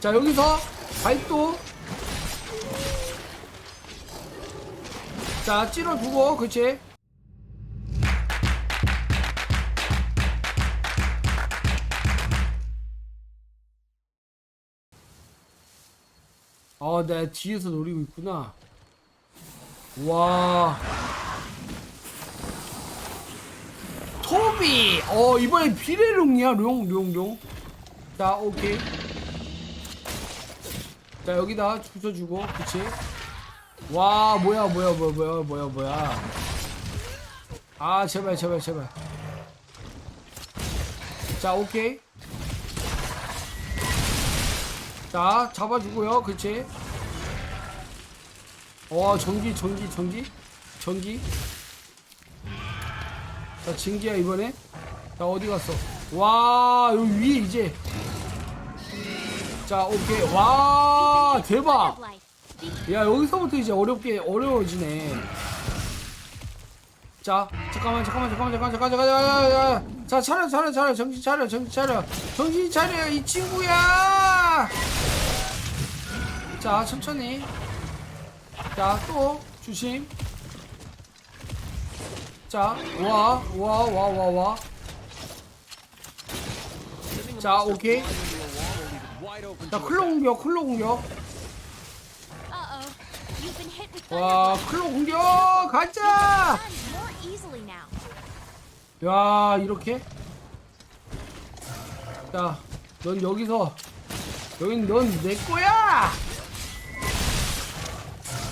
자 여기서 발도 자 찔러주고 그치 아, 내 뒤에서 노리고 있구나. 와. 토비! 어, 이번에 비레룡이야, 룡, 룡, 룡. 자, 오케이. 자, 여기다 부숴주고, 그치? 와, 뭐야, 뭐야, 뭐야, 뭐야, 뭐야, 뭐야. 아, 제발, 제발, 제발. 자, 오케이. 자, 잡아주고요, 그치? 와, 전기, 전기, 전기, 전기. 자, 진기야, 이번에. 자, 어디 갔어? 와, 여기 위에 이제. 자, 오케이. 와, 대박! 야, 여기서부터 이제 어렵게, 어려워지네. 자, 잠깐만, 잠깐만, 잠깐만, 잠깐만, 잠깐만, 잠깐만, 잠깐만. 자, 차려, 차려, 차려, 정신 차려, 정신 차려. 정신 차려, 이 친구야! 자, 천천히. 자, 또, 주심. 자, 와, 와, 와, 와, 와. 자, 오케이. 자, 클로 공격, 클로 공격. 와, 클로 공격! 가자! 야, 이렇게. 자, 넌 여기서. 여긴 넌 내 거야!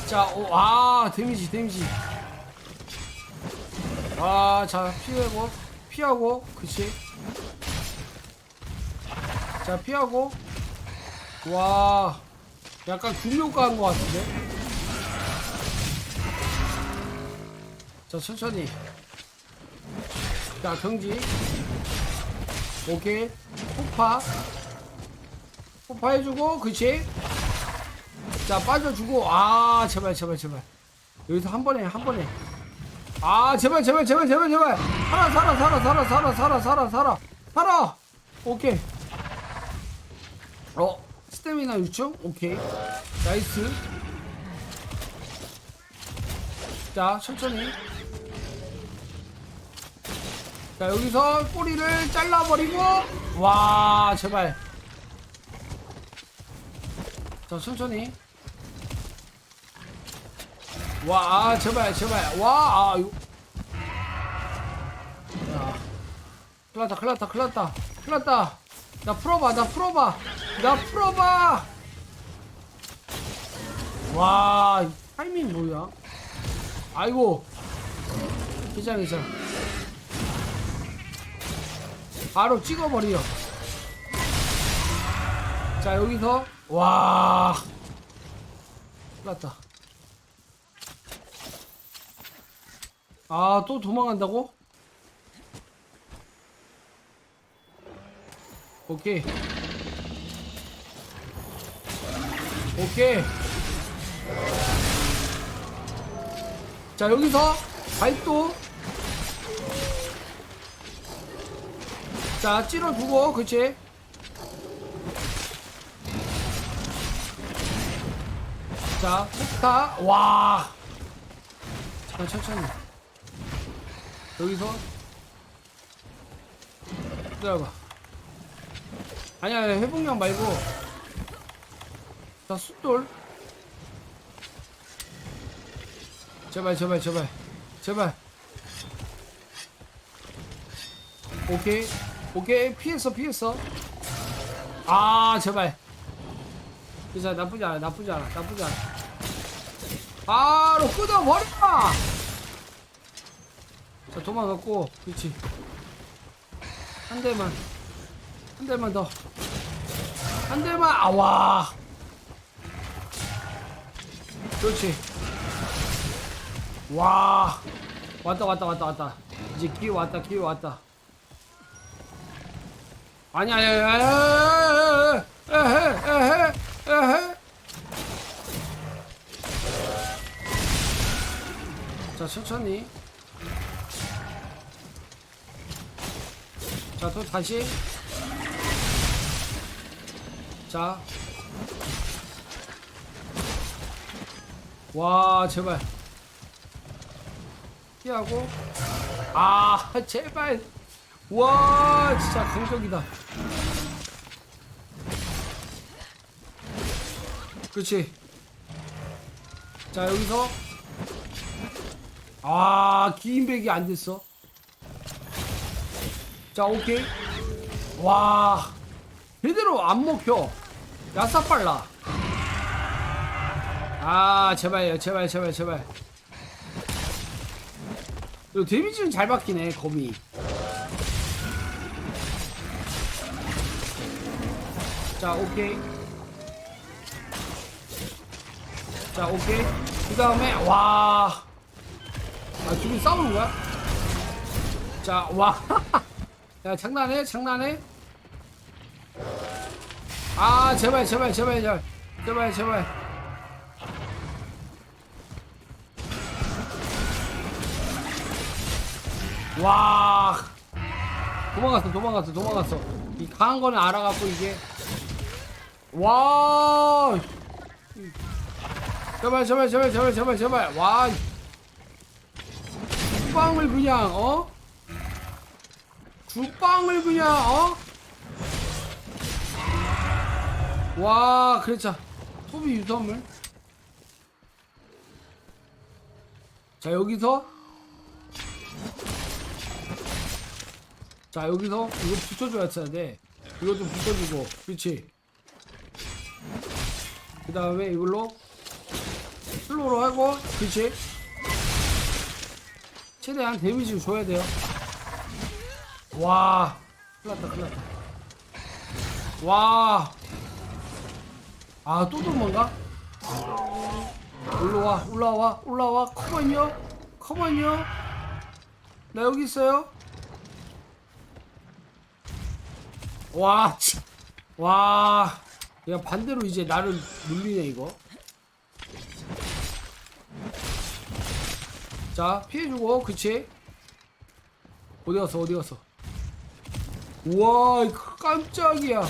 자, 오, 아, 데미지, 데미지. 아, 자, 피하고, 피하고, 그치. 자, 피하고. 와, 약간 중력가 한것 같은데? 자, 천천히. 자, 경지. 오케이. 폭파. 폭파 해주고, 그치? 자, 빠져주고. 아, 제발, 제발, 제발. 여기서 한 번에, 한 번에. 아, 제발, 제발, 제발, 제발, 제발. 살아, 살아, 살아, 살아, 살아, 살아, 살아, 살아. 살아! 오케이. 어, 스태미나 유충? 오케이. 나이스. 자, 천천히. 자 여기서 꼬리를 잘라버리고 와 제발. 자 천천히. 와 아, 제발 제발. 와아 이거. 야 큰일 났다 큰일 났다 큰일 났다. 큰일 났다. 나 풀어봐 나 풀어봐. 나 풀어봐. 와이 타이밍 뭐야? 아이고. 괜찮아 괜찮아 바로 찍어버려. 자, 여기서, 와. 났다. 아, 또 도망간다고? 오케이. 오케이. 자, 여기서 발도 자, 찔러주고, 그치? 자, 폭타, 와! 잠깐, 천천히. 여기서, 기다려봐. 아니야, 아니야, 회복량 말고. 자, 숫돌. 제발, 제발, 제발. 제발. 오케이. 오케이 피했어 피했어. 아 제발. 괜찮아 나쁘지 않아 나쁘지 않아 나쁘지 않아. 바로 끊어버려 자 도망갔고 그렇지. 한 대만 한 대만 더. 한 대만 아와. 그렇지. 와. 왔다 왔다 왔다 왔다. 이제 기회 왔다 기회 왔다 아니 아니 아니 아니 에헤 에헤 자 천천히 자 또 다시 자 와 제발 피하고 아 제발 와 진짜 강적이다. 그렇지. 자 여기서. 아 기인백이 안 됐어. 자 오케이. 와 제대로 안 먹혀. 야싸 빨라. 아 제발요 제발 제발 제발. 요 데미지는 잘 박히네 거미 자 오케이 자 오케이 그 다음에 와 아, 지금 싸우는 거야? 자, 와. 야, 장난해? 장난해? 아, 제발, 제발, 제발, 제발. 제발, 제발. 와. 도망갔어, 도망갔어, 도망갔어. 이 강한 거는 알아갖고 이게. 와. 제발, 제발, 제발, 제발, 제발, 제발. 와. 죽방을 그냥 어? 죽방을 그냥 어? 와 그렇죠 소비 유선물 자 여기서 자 여기서 이거 붙여줘야 돼 이거 좀 붙여주고 그렇지 그 다음에 이걸로 슬로우로 하고 그렇지 최대한 데미지를 줘야 돼요. 와, 큰일 났다, 큰일 났다. 와, 아, 또 도망가? 올라와, 올라와, 올라와, 컴온요, 컴온요. 나 여기 있어요. 와, 치. 와, 얘가 반대로 이제 나를 눌리네, 이거. 자 피해주고 그치? 어디 갔어 어디 갔어? 우와 깜짝이야.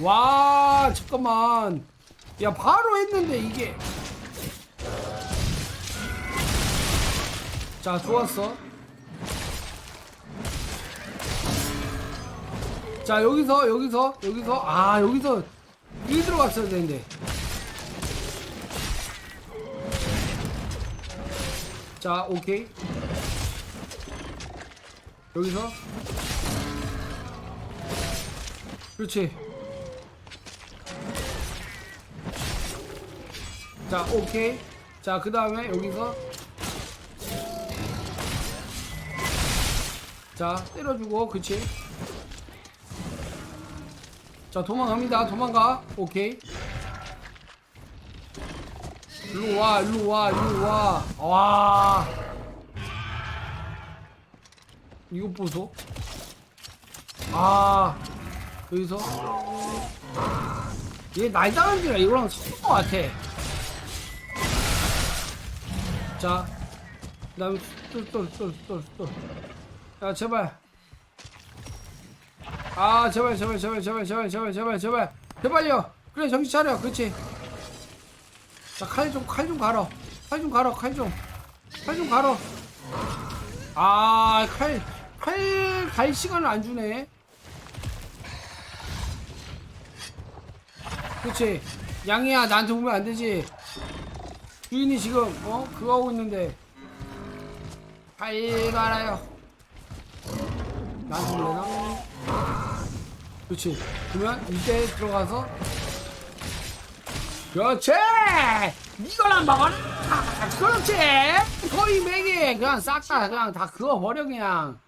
와 잠깐만. 야 바로 했는데 이게. 자 좋았어 자 여기서 여기서 여기서 아 여기서 일 들어갔어야 되는데 자, 오케이. 여기서. 그렇지. 자, 오케이. 자, 그 다음에 여기서. 자, 때려주고, 그치. 자, 도망갑니다. 도망가. 오케이. 일로 와, 일로 와, 일로 와. 와. 이거 보소. 아. 여기서. 얘 날다람쥐가 이거랑 섞은 것 같아. 자. 그 다음에 또. 야, 제발. 아, 제발, 제발, 제발, 제발, 제발, 제발, 제발, 제발. 제발요. 그래, 정신 차려. 그렇지. 자, 칼 좀, 갈어. 칼 좀 갈어, 칼 좀. 칼 좀 갈어. 아, 칼, 칼, 갈 시간을 안 주네. 그치. 양이야, 나한테 오면 안 되지. 주인이 지금, 어? 그거 하고 있는데. 칼 갈아요. 나한테 올래나? 그렇지. 그러면 이때 들어가서 그렇지! 이거나 먹어라! 그렇지! 거의 맥이 그냥 싹 다 그냥 다 그어버려 그냥